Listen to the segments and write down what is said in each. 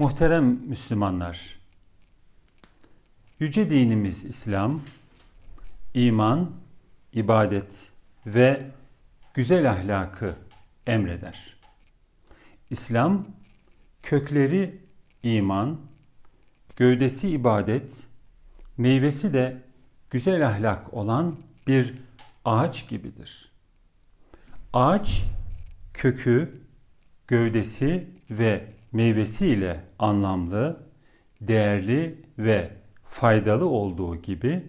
Muhterem Müslümanlar, yüce dinimiz İslam, iman, ibadet ve güzel ahlakı emreder. İslam, kökleri iman, gövdesi ibadet, meyvesi de güzel ahlak olan bir ağaç gibidir. Ağaç, kökü, gövdesi ve meyvesiyle anlamlı, değerli ve faydalı olduğu gibi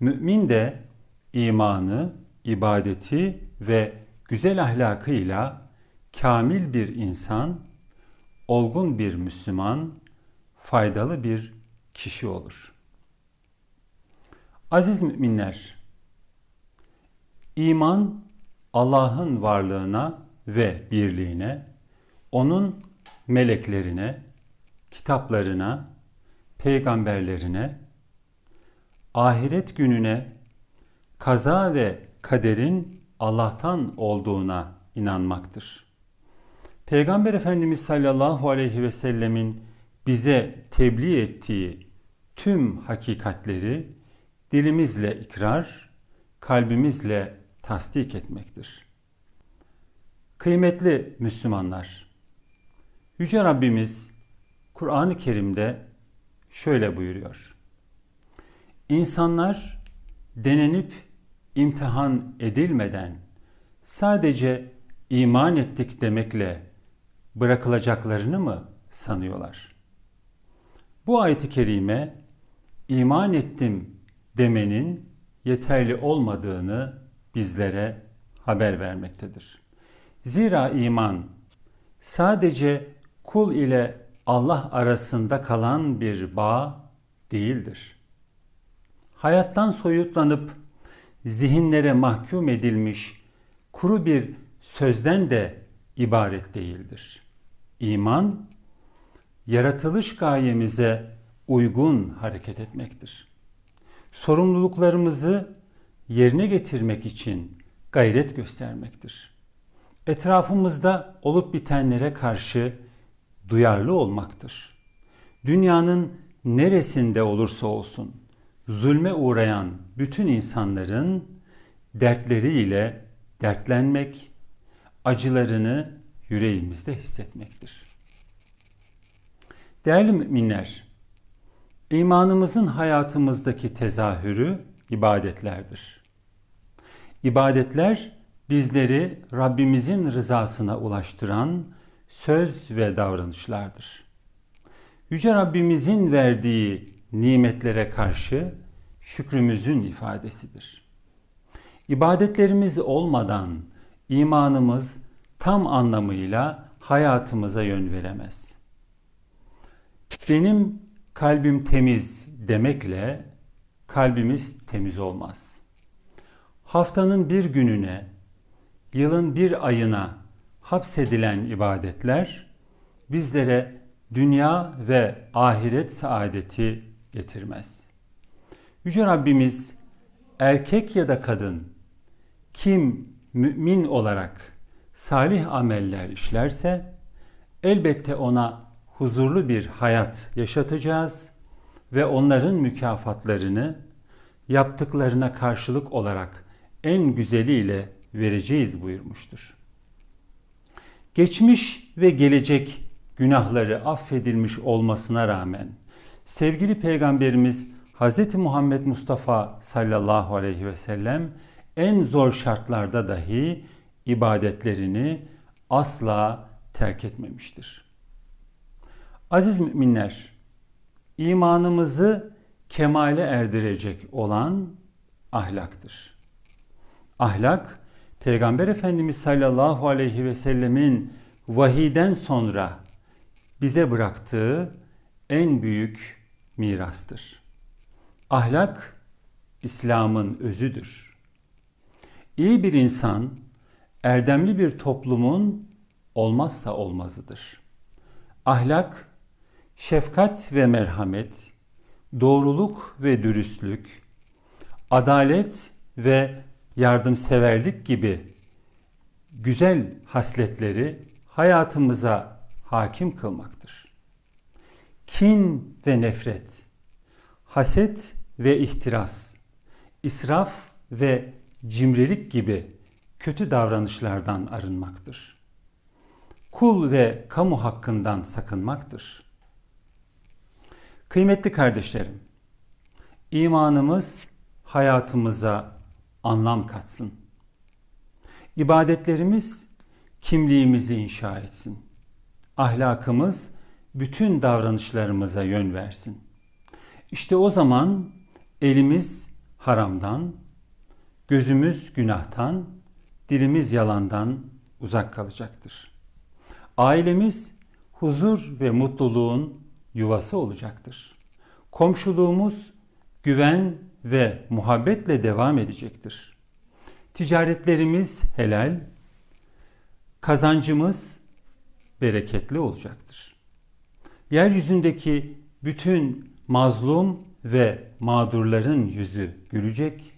mümin de imanı, ibadeti ve güzel ahlakıyla kamil bir insan, olgun bir Müslüman, faydalı bir kişi olur. Aziz müminler, iman Allah'ın varlığına ve birliğine, onun meleklerine, kitaplarına, peygamberlerine, ahiret gününe, kaza ve kaderin Allah'tan olduğuna inanmaktır. Peygamber Efendimiz sallallahu aleyhi ve sellemin bize tebliğ ettiği tüm hakikatleri dilimizle ikrar, kalbimizle tasdik etmektir. Kıymetli Müslümanlar, Yüce Rabbimiz Kur'an-ı Kerim'de şöyle buyuruyor. İnsanlar denenip imtihan edilmeden sadece iman ettik demekle bırakılacaklarını mı sanıyorlar? Bu ayet-i kerime iman ettim demenin yeterli olmadığını bizlere haber vermektedir. Zira iman sadece kul ile Allah arasında kalan bir bağ değildir. Hayattan soyutlanıp zihinlere mahkum edilmiş kuru bir sözden de ibaret değildir. İman, yaratılış gayemize uygun hareket etmektir. Sorumluluklarımızı yerine getirmek için gayret göstermektir. Etrafımızda olup bitenlere karşı duyarlı olmaktır. Dünyanın neresinde olursa olsun zulme uğrayan bütün insanların dertleriyle dertlenmek, acılarını yüreğimizde hissetmektir. Değerli müminler, imanımızın hayatımızdaki tezahürü ibadetlerdir. İbadetler bizleri Rabbimizin rızasına ulaştıran söz ve davranışlardır. Yüce Rabbimizin verdiği nimetlere karşı şükrümüzün ifadesidir. İbadetlerimiz olmadan imanımız tam anlamıyla hayatımıza yön veremez. Benim kalbim temiz demekle kalbimiz temiz olmaz. Haftanın bir gününe, yılın bir ayına hapsedilen ibadetler bizlere dünya ve ahiret saadeti getirmez. Yüce Rabbimiz erkek ya da kadın kim mümin olarak salih ameller işlerse elbette ona huzurlu bir hayat yaşatacağız ve onların mükafatlarını yaptıklarına karşılık olarak en güzeliyle vereceğiz buyurmuştur. Geçmiş ve gelecek günahları affedilmiş olmasına rağmen sevgili peygamberimiz Hz. Muhammed Mustafa sallallahu aleyhi ve sellem en zor şartlarda dahi ibadetlerini asla terk etmemiştir. Aziz müminler, imanımızı kemale erdirecek olan ahlaktır. Ahlak, Peygamber Efendimiz sallallahu aleyhi ve sellemin vahiden sonra bize bıraktığı en büyük mirastır. Ahlak İslam'ın özüdür. İyi bir insan erdemli bir toplumun olmazsa olmazıdır. Ahlak şefkat ve merhamet, doğruluk ve dürüstlük, adalet ve yardımseverlik gibi güzel hasletleri hayatımıza hakim kılmaktır. kin ve nefret, haset ve ihtiras, israf ve cimrilik gibi kötü davranışlardan arınmaktır. Kul ve kamu hakkından sakınmaktır. Kıymetli kardeşlerim, imanımız hayatımıza anlam katsın. İbadetlerimiz kimliğimizi inşa etsin. Ahlakımız bütün davranışlarımıza yön versin. İşte o zaman elimiz haramdan, gözümüz günahtan, dilimiz yalandan uzak kalacaktır. Ailemiz huzur ve mutluluğun yuvası olacaktır. Komşuluğumuz güven ve muhabbetle devam edecektir. Ticaretlerimiz helal, kazancımız bereketli olacaktır. Yeryüzündeki bütün mazlum ve mağdurların yüzü gülecek.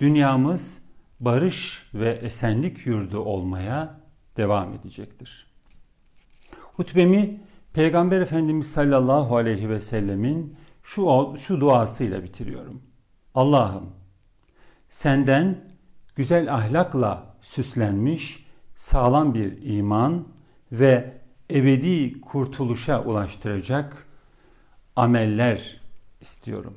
Dünyamız barış ve esenlik yurdu olmaya devam edecektir. Hutbemi Peygamber Efendimiz sallallahu aleyhi ve sellemin şu, şu duasıyla bitiriyorum. Allah'ım senden güzel ahlakla süslenmiş sağlam bir iman ve ebedi kurtuluşa ulaştıracak ameller istiyorum.